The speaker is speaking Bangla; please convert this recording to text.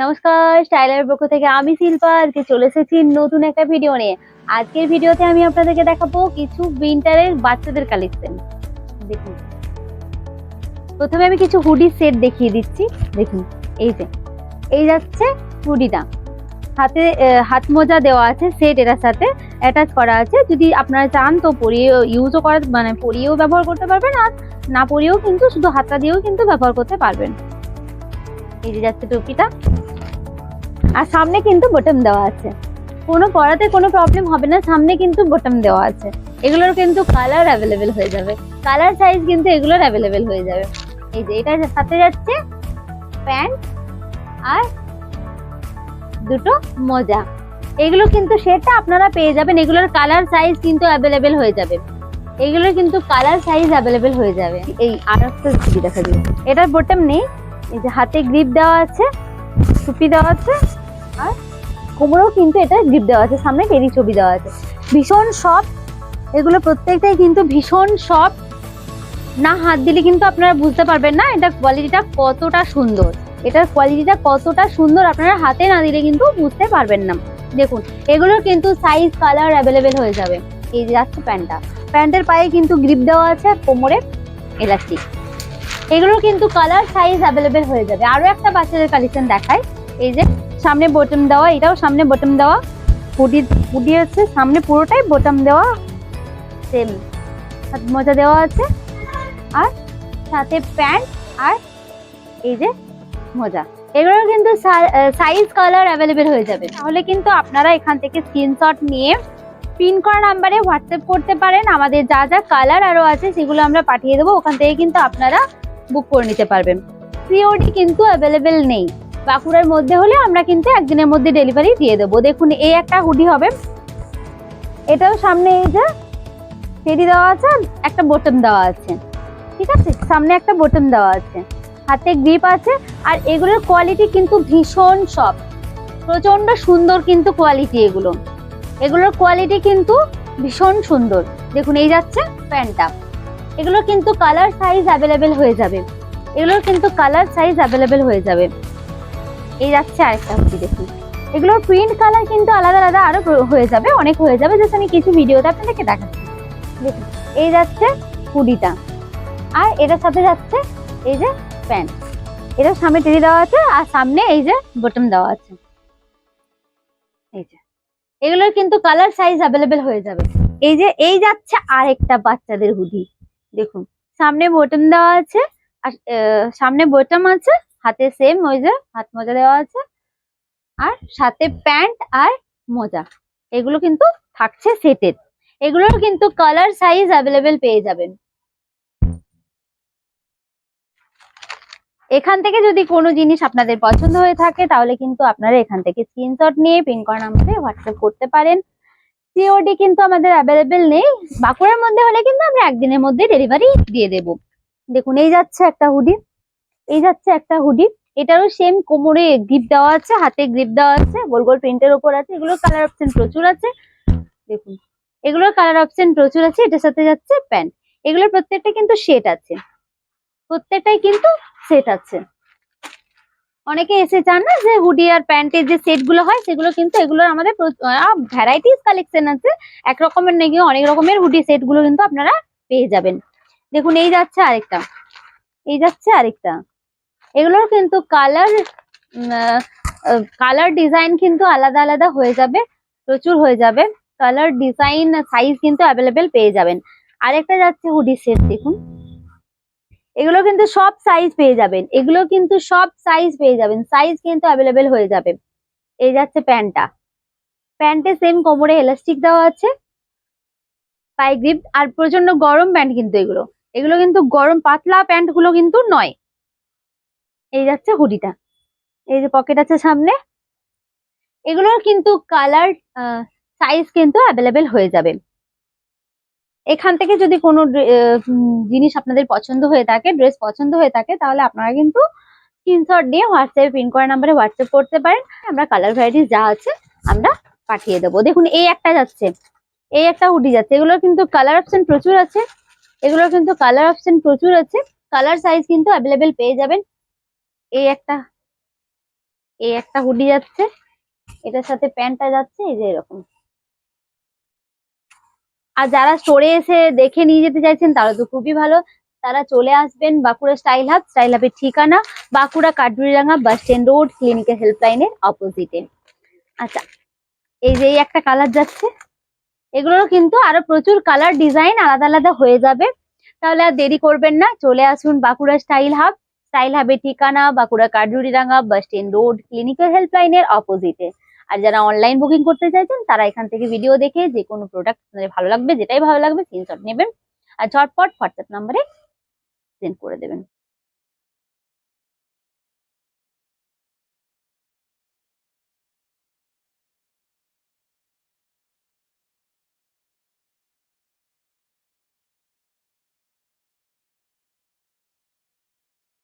নমস্কার, স্টাইলের পক্ষ থেকে আমি শিল্পা। আজকে চলে এসেছি নতুন একটা ভিডিও নিয়ে। আজকের ভিডিওতে আমি আপনাদেরকে দেখাবো কিছু উইন্টারের বাচ্চাদের কালেকশন দেখুন। প্রথমে আমি কিছু হুডি সেট দেখিয়ে দিচ্ছি। দেখুন, এই যে, এই যাচ্ছে হুডিটা হাতে হাত মোজা দেওয়া আছে সেট এটার সাথে অ্যাটাচ করা আছে। যদি আপনারা চান তো পরিয়ে ইউজও করা মানে পরিয়েও ব্যবহার করতে পারবেন আর না পরিয়েও কিন্তু শুধু হাতটা দিয়েও কিন্তু ব্যবহার করতে পারবেন। এই যে যাচ্ছে টুপিটা। আর সামনে কিন্তু বটম দেওয়া আছে। কোনো পড়াতে কোনো প্রবলেম হবে না, সামনে কিন্তু বটম দেওয়া আছে। এগুলোর কিন্তু কালার অ্যাভেলেবেল হয়ে যাবে। কালার সাইজ কিন্তু এগুলোর অ্যাভেলেবেল হয়ে যাবে। এই যে, এটার সাথে যাচ্ছে প্যান্ট আর দুটো মোজা। এগুলো কিন্তু সেটা আপনারা পেয়ে যাবেন। এগুলোর কালার সাইজ কিন্তু অ্যাভেলেবেল হয়ে যাবে। এগুলোর কিন্তু কালার সাইজ অ্যাভেলেবেল হয়ে যাবে। এই আর একটা দেখা দিবে এটার বটম নেই। এই যে, হাতে গ্রিপ দেওয়া আছে। টুপি দেওয়া আছে আর কোমরেও কিন্তু এটা গ্রিপ দেওয়া আছে, সামনে টেরি ছবি দেওয়া আছে। ভীষণ সফট এগুলো প্রত্যেকটাই কিন্তু ভীষণ সফট না হাত দিলে কিন্তু আপনারা বুঝতে পারবেন না এটা কোয়ালিটিটা কতটা সুন্দর। এটার কোয়ালিটিটা কতটা সুন্দর আপনারা হাতে না দিলে কিন্তু বুঝতে পারবেন না। দেখুন এগুলোর কিন্তু সাইজ কালার অ্যাভেলেবেল হয়ে যাবে। এই যে যাচ্ছে প্যান্টটা। প্যান্টের পায়ে কিন্তু গ্রিপ দেওয়া আছে কোমরে এলাস্টিক এগুলোর কিন্তু কালার সাইজ অ্যাভেলেবেল হয়ে যাবে। আরও একটা বাচ্চাদের কালেকশন দেখাই। এই যে, সামনে বটম দেওয়া, এটাও সামনে বটম দেওয়া। হুডি হুডি আছে, সামনে পুরোটাই বটম দেওয়া। সেম মোজা দেওয়া আছে। আর সাথে প্যান্ট আর এই যে মোজা। এগুলো কিন্তু সাইজ কালার অ্যাভেলেবেল হয়ে যাবে। তাহলে কিন্তু আপনারা এখান থেকে স্ক্রিনশট নিয়ে পিন করা নাম্বারে হোয়াটসঅ্যাপ করতে পারেন। আমাদের যা যা কালার আরও আছে, সেগুলো আমরা পাঠিয়ে দেবো। ওখান থেকে কিন্তু আপনারা বুক করে নিতে পারবেন। সিওডি কিন্তু অ্যাভেলেবেল নেই। বাঁকুড়ার মধ্যে হলে আমরা কিন্তু একদিনের মধ্যে ডেলিভারি দিয়ে দেবো। দেখুন, এই একটা হুডি হবে। এটাও সামনে এই যে টেডি দেওয়া আছে একটা বটম দেওয়া আছে। ঠিক আছে? সামনে একটা বটম দেওয়া আছে। হাতে গ্রিপ আছে। আর এগুলোর কোয়ালিটি কিন্তু ভীষণ সফট প্রচণ্ড সুন্দর কিন্তু কোয়ালিটি এগুলো। এগুলোর কোয়ালিটি কিন্তু ভীষণ সুন্দর। দেখুন, এই যাচ্ছে প্যান্টটা। এগুলো কিন্তু কালার সাইজ অ্যাভেলেবেল হয়ে যাবে। এগুলোর কিন্তু কালার সাইজ অ্যাভেলেবেল হয়ে যাবে। এই যাচ্ছে আরেকটা হুডি দেখুন। এগুলোর প্রিন্ট কালার কিন্তু আলাদা আলাদা আরও হয়ে যাবে, অনেক হয়ে যাবে। জাস্ট আমি কিছু ভিডিওতে আপনাদেরকে দেখাচ্ছি। দেখুন, এই যাচ্ছে হুডিটা আর এটার সাথে যাচ্ছে এই যে প্যান্ট এটার সামনে টেরি দেওয়া আছে আর সামনে এই যে বটম দেওয়া আছে। এই যে। এগুলোর কিন্তু কালার সাইজ অ্যাভেলেবেল হয়ে যাবে। এই যে, এই যাচ্ছে আরেকটা বাচ্চাদের হুডি দেখুন, সামনে বটম দেওয়া আছে, আর সামনে বটম আছে, হাতে সেম ওই যে হাত মোজা দেওয়া আছে, আর সাথে প্যান্ট আর মোজা। এগুলো কিন্তু থাকছে সেটেড এগুলোর কিন্তু কালার সাইজ অ্যাভেলেবেল পেয়ে যাবেন। এখান থেকে যদি কোনো জিনিস আপনাদের পছন্দ হয়ে থাকে, তাহলে কিন্তু আপনারা এখান থেকে স্ক্রিনশট নিয়ে পিন করা নাম্বারে হোয়াটসঅ্যাপ করতে পারেন। সিওডি কিন্তু আমাদের অ্যাভেলেবেল নেই। বাঁকুড়ার মধ্যে হলে কিন্তু আমরা একদিনের মধ্যে ডেলিভারি দিয়ে দেব। দেখুন, এই যাচ্ছে একটা হুডি এই যাচ্ছে একটা হুডি এটারও সেম কোমরে গ্রিপ দেওয়া আছে, হাতে গ্রিপ দেওয়া আছে, গোল গোল প্রিন্টের ওপর আছে। এগুলোর কালার অপশন প্রচুর আছে। দেখুন, এগুলোর কালার অপশন প্রচুর আছে। এটার সাথে যাচ্ছে প্যান্ট এগুলোর প্রত্যেকটা কিন্তু সেট আছে। প্রত্যেকটাই কিন্তু সেট আছে। অনেকে এসে চান না যে হুডি আর প্যান্টের যে সেটগুলো হয়, সেগুলো কিন্তু এগুলোর আমাদের ভ্যারাইটিস কালেকশন আছে। এক রকমের নাকি অনেক রকমের হুডি সেটগুলো কিন্তু আপনারা পেয়ে যাবেন। দেখুন, এই যাচ্ছে আরেকটা। এই যাচ্ছে আরেকটা। এগুলোর কিন্তু কালার কালার ডিজাইন কিন্তু আলাদা আলাদা হয়ে যাবে, প্রচুর হয়ে যাবে। কালার ডিজাইন সাইজ কিন্তু অ্যাভেলেবেল পেয়ে যাবেন। আরেকটা যাচ্ছে হুডি সেট দেখুন। এগুলো কিন্তু সব সাইজ পেয়ে যাবেন। এগুলো কিন্তু সব সাইজ পেয়ে যাবেন। সাইজ কিন্তু অ্যাভেলেবেল হয়ে যাবে। এই যাচ্ছে প্যান্টটা। প্যান্টে সেম কোমরে এলাস্টিক দেওয়া আছে। পায়ে গ্রিপ আর প্রচণ্ড গরম প্যান্ট কিন্তু এগুলো। এগুলো কিন্তু গরম পাতলা প্যান্টগুলো কিন্তু নয়। এই যাচ্ছে হুডিটা। এই যে পকেট আছে সামনে। এগুলোর কিন্তু কালার সাইজ কিন্তু অ্যাভেলেবেল হয়ে যাবে। এখান থেকে যদি কোনো জিনিস আপনাদের পছন্দ হয়ে থাকে, ড্রেস পছন্দ হয়ে থাকে, তাহলে আপনারা কিন্তু স্ক্রিনশট দিয়ে হোয়াটসঅ্যাপে পিন করা নাম্বারে হোয়াটসঅ্যাপ করতে পারেন। আমরা কালার ভ্যারাইটিস যা আছে আমরা পাঠিয়ে দেবো। দেখুন, এই একটা যাচ্ছে, এই একটা হুডি যাচ্ছে। এগুলোর কিন্তু কালার অপশন প্রচুর আছে, এগুলোর কিন্তু কালার অপশন প্রচুর আছে। কালার সাইজ কিন্তু অ্যাভেলেবেল পেয়ে যাবেন। এই একটা এই একটা হুডি যাচ্ছে, এটার সাথে প্যান্টটা যাচ্ছে, এই যে এরকম। আর যারা স্টোরে এসে দেখে নিয়ে যেতে চাইছেন, তারা তো খুবই ভালো। তারা চলে আসবেন বাঁকুড়া স্টাইল হাব, স্টাইল হাবের ঠিকানা, Bankura Kathuriranga bus stand road ক্লিনিকের হেল্পলাইনের অপোজিটে আচ্ছা এই যে একটা কালার যাচ্ছে, এগুলোরও কিন্তু আরও প্রচুর কালার ডিজাইন আলাদা আলাদা হয়ে যাবে। তাহলে আর দেরি করবেন না, চলে আসুন বাঁকুড়া স্টাইল হাব, স্টাইল হাবের ঠিকানা, Bankura Kathuriranga bus stand road clinical হেল্পলাইনের অপোজিটে আর যারা অনলাইন বুকিং করতে চাইছেন, তারা এখান থেকে ভিডিও দেখে যে কোনো প্রোডাক্ট আপনাদের ভালো লাগবে, যেটাই ভালো লাগবে স্ক্রিনশট নেবেন। আর ঝটপট হোয়াটসঅ্যাপ নাম্বারে সেন্ড করে দেবেন।